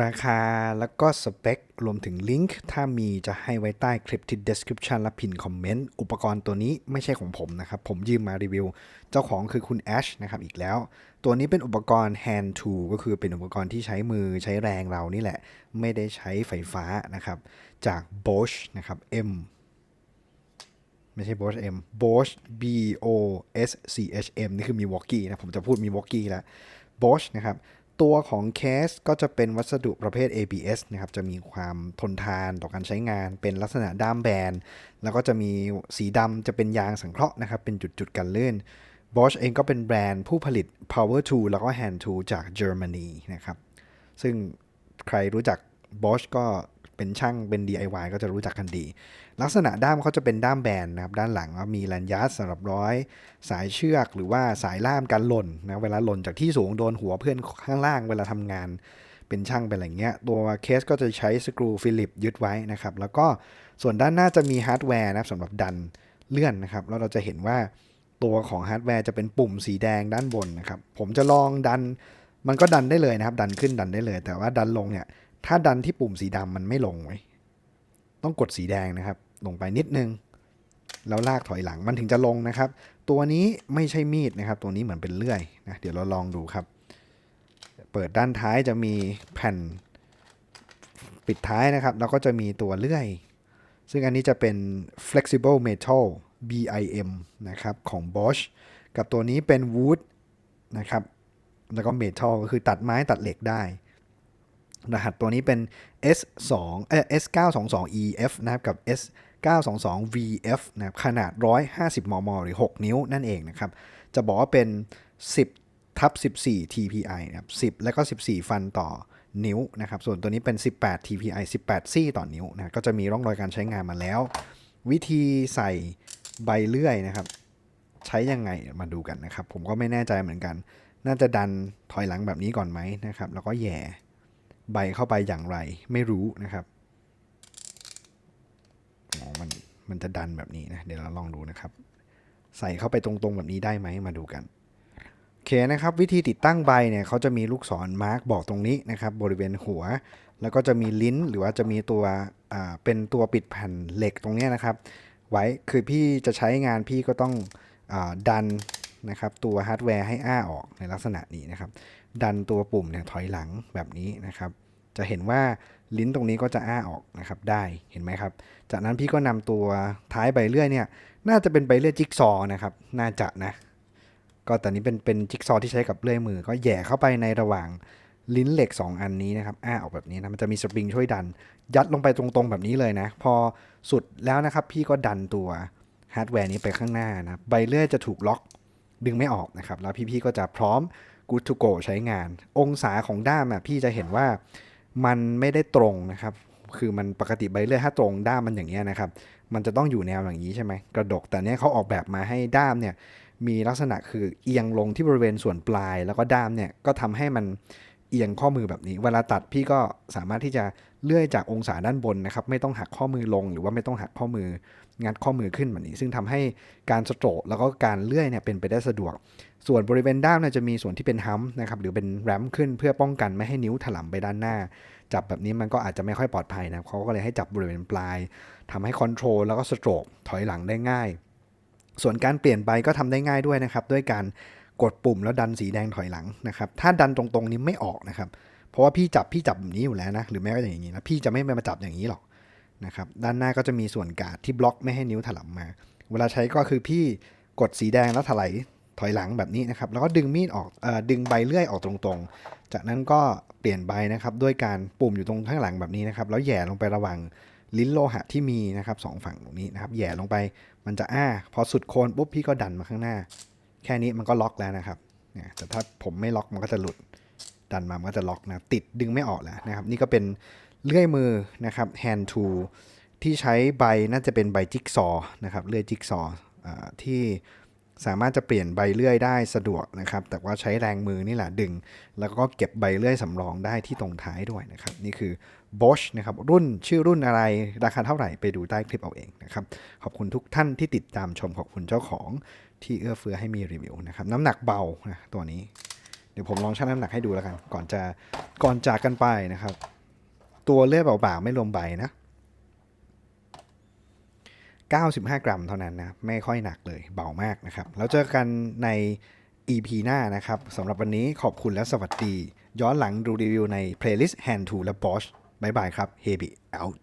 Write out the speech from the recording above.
ราคาแล้วก็สเปค รวมถึงลิงก์ถ้ามีจะให้ไว้ใต้คลิปที่ description และพินคอมเมนต์อุปกรณ์ตัวนี้ไม่ใช่ของผมนะครับ ผมยืมมารีวิว เจ้าของคือคุณแอชนะครับอีกแล้ว ตัวนี้เป็นอุปกรณ์ hand tool ก็คือเป็นอุปกรณ์ที่ใช้มือใช้แรงเรานี่แหละ ไม่ได้ใช้ไฟฟ้านะครับ จาก Bosch นะครับ M ไม่ใช่ Bosch M Bosch B O S C H M นี่คือมีวอกกี้นะ ผมจะพูดมีวอกกี้แล้ว Bosch นะครับ ตัวของเคสก็จะเป็นวัสดุประเภท ABS นะครับ จะมีความทนทานต่อการใช้งาน เป็นลักษณะด้ามแบน แล้วก็จะมีสีดำจะเป็นยางสังเคราะห์นะครับ เป็นจุดๆกันลื่น Bosch เองก็เป็นแบรนด์ผู้ผลิต power tool แล้วก็ hand tool จากเยอรมนีนะครับ ซึ่งใครรู้จัก Bosch ก็ เป็นช่างเป็น DIY ก็จะรู้จักกันดี ลักษณะด้ามเขาจะเป็นด้ามแบนนะครับด้านหลังมีแลนยาร์ดสำหรับร้อย สายเชือกหรือว่าสายล่ามกันหล่นนะเวลาหล่นจากที่สูงโดนหัวเพื่อนข้างล่างเวลาทำงาน เป็นช่างเป็นอะไรเงี้ยตัวเคสก็จะใช้สกรูฟิลิปยึดไว้นะครับแล้วก็ส่วนด้านหน้าจะมีฮาร์ดแวร์นะครับสำหรับดันเลื่อนนะครับแล้วเราจะเห็นว่าตัวของฮาร์ดแวร์จะเป็นปุ่มสีแดงด้านบนนะครับผมจะลองดันมันก็ดันได้เลยนะครับ ดันขึ้นดันได้เลย แต่ว่าดันลงเนี่ย ถ้าดันที่ปุ่มสีดำมันไม่ลงไว้ต้องกดสีแดงนะครับ ลงไปนิดนึง แล้วลากถอยหลังมันถึงจะลงนะครับ ตัวนี้ไม่ใช่มีดนะครับ ตัวนี้เหมือนเป็นเลื่อยนะเดี๋ยวเราลองดูครับ เปิดด้านท้ายจะมีแผ่นปิดท้ายนะครับ แล้วก็จะมีตัวเลื่อย ซึ่งอันนี้จะเป็น flexible metal BIM นะครับของ Bosch กับตัวนี้เป็น wood นะครับ แล้วก็ metal ก็คือตัดไม้ตัดเหล็กได้ รหัสตัวนี้เป็น S2 เอ่อ S922EF นะครับกับ S922VF นะครับขนาด 150 มม หรือ 6 นิ้วนั่นเองนะครับ จะบอกว่าเป็น 10ทับ14 TPI นะครับ10 แล้วก็ 14 ฟันต่อนิ้วนะครับ ส่วนตัวนี้เป็น 18 TPI 18 ซี่ต่อนิ้วนะก็จะมีร่องรอยการใช้งานมาแล้ว วิธีใส่ใบเลื่อยนะครับ ใช้ยังไงมาดูกันนะครับ ผมก็ไม่แน่ใจเหมือนกัน น่าจะดันถอยหลังแบบนี้ก่อนไหมนะครับ แล้วก็แย่ ใบเข้าไปอย่างไรไม่รู้นะครับอ๋อมันมันจะดันแบบนี้นะเดี๋ยวเราลองดูนะครับ ใส่เข้าไปตรงๆแบบนี้ได้ไหมมาดูกันโอเคนะครับ วิธีติดตั้งใบเนี่ยเขาจะมีลูกศรมาร์กบอกตรงนี้นะครับ บริเวณหัว แล้วก็จะมีลิ้นหรือว่าจะมีตัวอ่าเป็นตัวปิดแผ่นเหล็กตรงนี้นะครับ ไว้คือพี่จะใช้งานพี่ก็ต้องอาดันนะครับตัวฮาร์ดแวร์ให้อ้าออกในลักษณะนี้นะครับ ดันตัวปุ่มเนี่ยถอยหลังแบบนี้นะครับ จะเห็นว่าลิ้นตรงนี้ก็จะอ้าออกนะครับได้เห็นไหมครับ จากนั้นพี่ก็นำตัวท้ายใบเลื่อยเนี่ยน่าจะเป็นใบเลื่อยจิ๊กซอนะครับน่าจะนะก็แต่นี้เป็นเป็นจิ๊กซอที่ใช้กับเลื่อยมือ ก็แย่เข้าไปในระหว่างลิ้นเหล็ก 2 อันนี้นะครับอ้าออกแบบนี้นะมันจะมีสปริงช่วยดัน ยัดลงไปตรงๆแบบนี้เลยนะ พอสุดแล้วนะครับ พี่ก็ดันตัวฮาร์ดแวร์นี้ไปข้างหน้านะใบเลื่อยจะถูกล็อกดึงไม่ออกนะครับ แล้วพี่ๆก็จะพร้อม good to go ใช้งาน องศาของด้ามอะพี่จะเห็นว่า มันไม่ได้ตรงนะครับ คือมันปกติใบเลื่อยถ้าตรงด้ามมันอย่างเงี้ยนะครับ มันจะต้องอยู่แนวอย่างนี้ใช่ไหมกระดก แต่เนี้ยเขาออกแบบมาให้ด้ามเนี่ยมีลักษณะคือเอียงลงที่บริเวณส่วนปลาย แล้วก็ด้ามเนี่ยก็ทำให้มัน เอียงข้อมือแบบนี้ เวลาตัดพี่ก็สามารถที่จะเลื่อยจากองศาด้านบนนะครับ ไม่ต้องหักข้อมือลง หรือว่าไม่ต้องหักข้อมืองัดข้อมือขึ้นแบบนี้ ซึ่งทำให้การสโตรกแล้วก็การเลื่อยเนี่ยเป็นไปได้สะดวก ส่วนบริเวณด้ามเนี่ยจะมีส่วนที่เป็นฮัมนะครับหรือเป็นแรมขึ้นเพื่อป้องกันไม่ให้นิ้วถลำไปด้านหน้า จับแบบนี้มันก็อาจจะไม่ค่อยปลอดภัยนะเขาก็เลยให้จับบริเวณปลายทำให้คอนโทรลแล้วก็สโตรกถอยหลังได้ง่าย ส่วนการเปลี่ยนใบก็ทำได้ง่ายด้วยนะครับด้วยการ กดปุ่มแล้วดันสีแดงถอยหลังนะครับ ถ้าดันตรงๆนี้ไม่ออกนะครับ เพราะว่าพี่จับพี่จับแบบนี้อยู่แล้วนะ หรือแม้ก็อย่างนี้นะ พี่จะไม่มาจับอย่างนี้หรอกนะครับ ด้านหน้าก็จะมีส่วนกาดที่บล็อกไม่ให้นิ้วถลำมา เวลาใช้ก็คือพี่กดสีแดงแล้วถลายถอยหลังแบบนี้นะครับ แล้วก็ดึงมีดออกอดึงใบเลื่อยออกตรงๆ จากนั้นก็เปลี่ยนใบนะครับด้วยการปุ่มอยู่ตรงข้างหลังแบบนี้นะครับ แล้วแย่ลงไประหว่างลิ้นโลหะที่มีนะครับสองฝั่งตรงนี้นะครับแย่ลงไปมันจะอ้า พอสุดโคนปุ๊บพี่ก็ดันมาข้างหน้า แค่นี้มันก็ล็อกแล้วนะครับเนี่ยแต่ถ้าผมไม่ล็อกมันก็จะหลุดดันมามันก็จะล็อกนะติดดึงไม่ออกแล้วนะครับ นี่ก็เป็นเลื่อยมือนะครับ hand tool ที่ใช้ใบน่าจะเป็นใบจิ๊กซอว์นะครับเลื่อยจิ๊กซอว์อ่าที่สามารถจะเปลี่ยนใบเลื่อยได้สะดวกนะครับ แต่ว่าใช้แรงมือนี่แหละดึง แล้วก็เก็บใบเลื่อยสำรองได้ที่ตรงท้ายด้วยนะครับ นี่คือ Bosch นะครับ รุ่นชื่อรุ่นอะไรราคาเท่าไหร่ไปดูใต้คลิปเอาเองนะครับ ขอบคุณทุกท่านที่ติดตามชมขอบคุณเจ้าของ ที่เอื้อเฟื้อให้มีรีวิวนะครับน้ำหนักเบานะตัวนี้ เดี๋ยวผมลองชั่งน้ำหนักให้ดูแล้วกัน ก่อนจะก่อนจากกันไปนะครับ ตัวเลือดเปล่าๆไม่รวมใบนะ95 กรัมเท่านั้นนะไม่ค่อยหนักเลยเบามากนะครับ แล้วเจอกันใน EP หน้านะครับสำหรับวันนี้ขอบคุณและสวัสดี ย้อนหลังดูรีวิวใน playlist Hand to และ Bosch บายบายครับ Heavy out